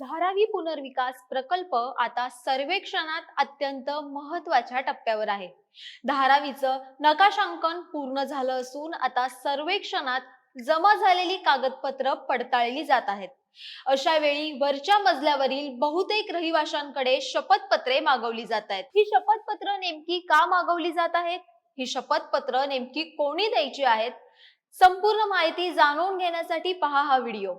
धारावी पुनर्विकास प्रकल्प आता सर्वेक्षणात अत्यंत महत्त्वाच्या टप्प्यावर आहे. धारावीचं नकाशांकन पूर्ण झालं असून आता सर्वेक्षणात जमा झालेली कागदपत्र पडताळली जात आहेत. अशा वेळी वरच्या मजल्यावरील बहुतेक रहिवाशांकडे शपथपत्रे मागवली जात आहेत. ही शपथपत्र नेमकी का मागवली जात आहेत? ही शपथपत्र नेमकी कोणी द्यायची आहेत? संपूर्ण माहिती जाणून घेण्यासाठी पहा हा व्हिडिओ.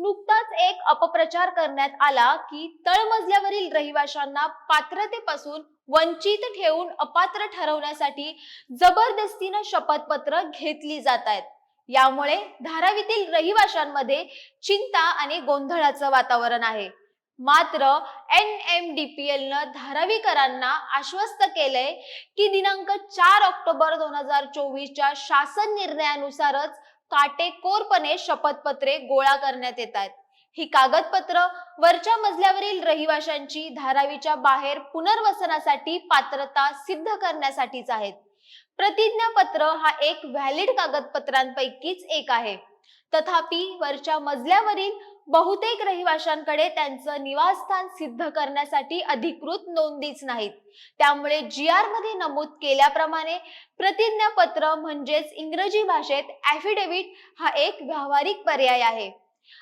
नुकताच एक अपप्रचार करण्यात आला की तळमजल्यावरील रहिवाशांना पात्रतेपासून वंचित ठेवून अपात्र ठरवण्यासाठी जबरदस्तीनं शपथपत्र घेतली जात आहेत. यामुळे धारावीतील रहिवाशांमध्ये चिंता आणि गोंधळाचं वातावरण आहे. मात्र N M D P L न धारावीकरांना आश्वस्त केलंय की दिनांक चार ऑक्टोबर दोन हजार चोवीसच्या शासन निर्णयानुसारच काटेकोरपणे शपथपत्रे गोळा करण्यात येत आहेत. ही कागदपत्र वरच्या मजल्यावरील रहिवाशांची धारावीच्या बाहेर पुनर्वसनासाठी पात्रता सिद्ध करण्यासाठीच आहेत. प्रतिज्ञापत्र हा एक व्हॅलिड कागदपत्रांपैकीच एक आहे. तथापि वरच्या मजल्यावरील बहुतेक रहिवाशांकडे त्यांचं निवासस्थान सिद्ध करण्यासाठी अधिकृत नोंदीच नाहीत. त्यामुळे जी आरमध्ये नमूद केल्याप्रमाणे प्रतिज्ञापत्र म्हणजेच इंग्रजी भाषेत ऍफिडेव्हिट हा एक व्यावहारिक पर्याय आहे.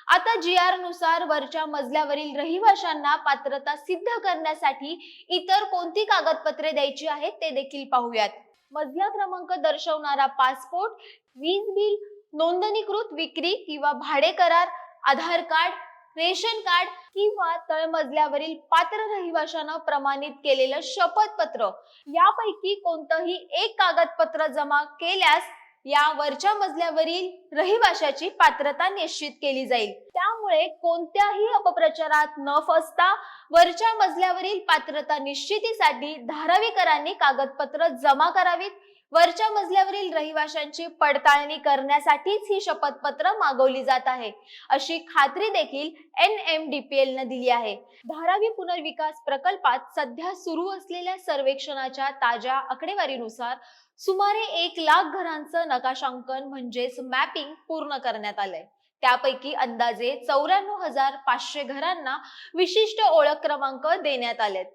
आता जी आरनुसार वरच्या मजल्यावरील रहिवाशांना पात्रता सिद्ध करण्यासाठी इतर कोणती कागदपत्रे द्यायची आहेत ते देखील पाहूयात. मजला क्रमांक दर्शवणारा पासपोर्ट वीज बिल नोंदणीकृत विक्री किंवा भाडे करार आधार कार्ड रेशन कार्ड किंवा तळमजल्यावरील पात्र रहिवाशांना प्रमाणित केलेलं शपथपत्र. यापैकी कोणतंही एक कागदपत्र जमा केल्यास या वरच्या मजल्यावरील रहिवाशाची पात्रता निश्चित केली जाईल. त्यामुळे कोणत्याही अपप्रचारात न फसता वरच्या मजल्यावरील पात्रता निश्चितीसाठी धारावीकरांनी कागदपत्र जमा करावीत. वरच्या मजल्यावरील रहिवाशांची पडताळणी करण्यासाठीच ही शपथपत्र मागवली जात आहे. अशी खात्री देखील N M D P L न दिली आहे. धारावी पुनर्विकास प्रकल्पात सध्या सुरू असलेल्या सर्वेक्षणाच्या ताज्या आकडेवारीनुसार सुमारे एक लाख घरांचं नकाशांकन म्हणजेच मॅपिंग पूर्ण करण्यात आलंय. त्यापैकी अंदाजे चौऱ्याण्णव हजार पाचशे घरांना विशिष्ट ओळख क्रमांक देण्यात आलेत.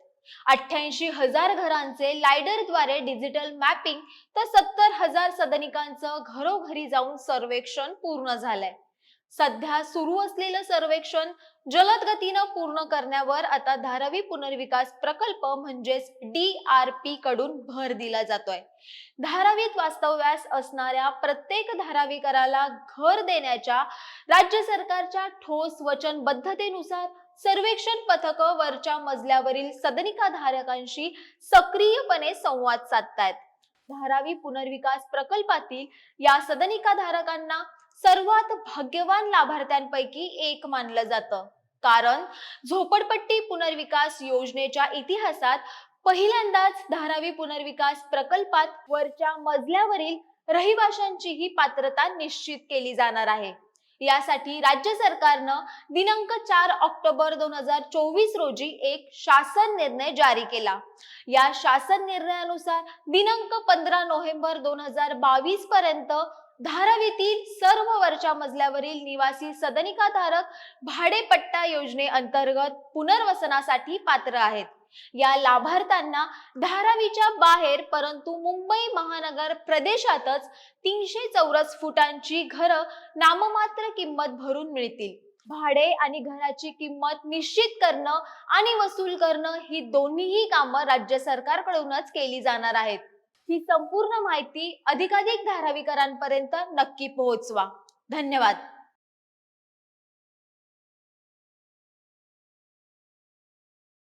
अठ्ठ्याऐंशी हजार घरांचे लायडरद्वारे डिजिटल मॅपिंग तर सत्तर हजार सदनिकांचं घरोघरी जाऊन सर्वेक्षण पूर्ण झालंय. सध्या सुरू असलेलं सर्वेक्षण जलद गतीनं पूर्ण करण्यावर आता धारावी पुनर्विकास प्रकल्प म्हणजेच डी आर पी कडून भर दिला जातोय. धारावीत वास्तव्यास असणाऱ्या प्रत्येक धारावीकराला घर देण्याच्या राज्य सरकारच्या ठोस वचनबद्धतेनुसार सर्वेक्षण पथक वरच्या मजल्यावरील सदनिका धारकांशी सक्रियपणे संवाद साधतायत. धारावी पुनर्विकास प्रकल्पातील या सदनिका धारकांना सर्वात भाग्यवान लाभार्थ्यांपैकी एक मानलं जातं. कारण झोपडपट्टी पुनर्विकास योजनेच्या इतिहासात पहिल्यांदाच धारावी पुनर्विकास प्रकल्पात वरच्या मजल्यावरील रहिवाशांची ही पात्रता निश्चित केली जाणार आहे. यासाठी राज्य सरकारनं दिनांक चार ऑक्टोबर दोन हजार चोवीस रोजी एक शासन निर्णय जारी केला. या शासन निर्णयानुसार दिनांक पंधरा नोव्हेंबर दोन हजार बावीस पर्यंत धारावीतील सर्व वरच्या मजल्यावरील निवासी सदनिकाधारक भाडेपट्टा योजनेअंतर्गत पुनर्वसनासाठी पात्र आहेत. या लाभार्थ्यांना धारावीच्या बाहेर परंतु मुंबई महानगर प्रदेशातच तीनशे चौरस फुटांची घरं नाममात्र किंमत भरून मिळतील. भाडे आणि घराची किंमत निश्चित करणं आणि वसूल करणं ही दोन्हीही कामं राज्य सरकारकडूनच केली जाणार आहेत. ही संपूर्ण माहिती अधिकाधिक धारावीकरांपर्यंत नक्की पोहोचवा. धन्यवाद.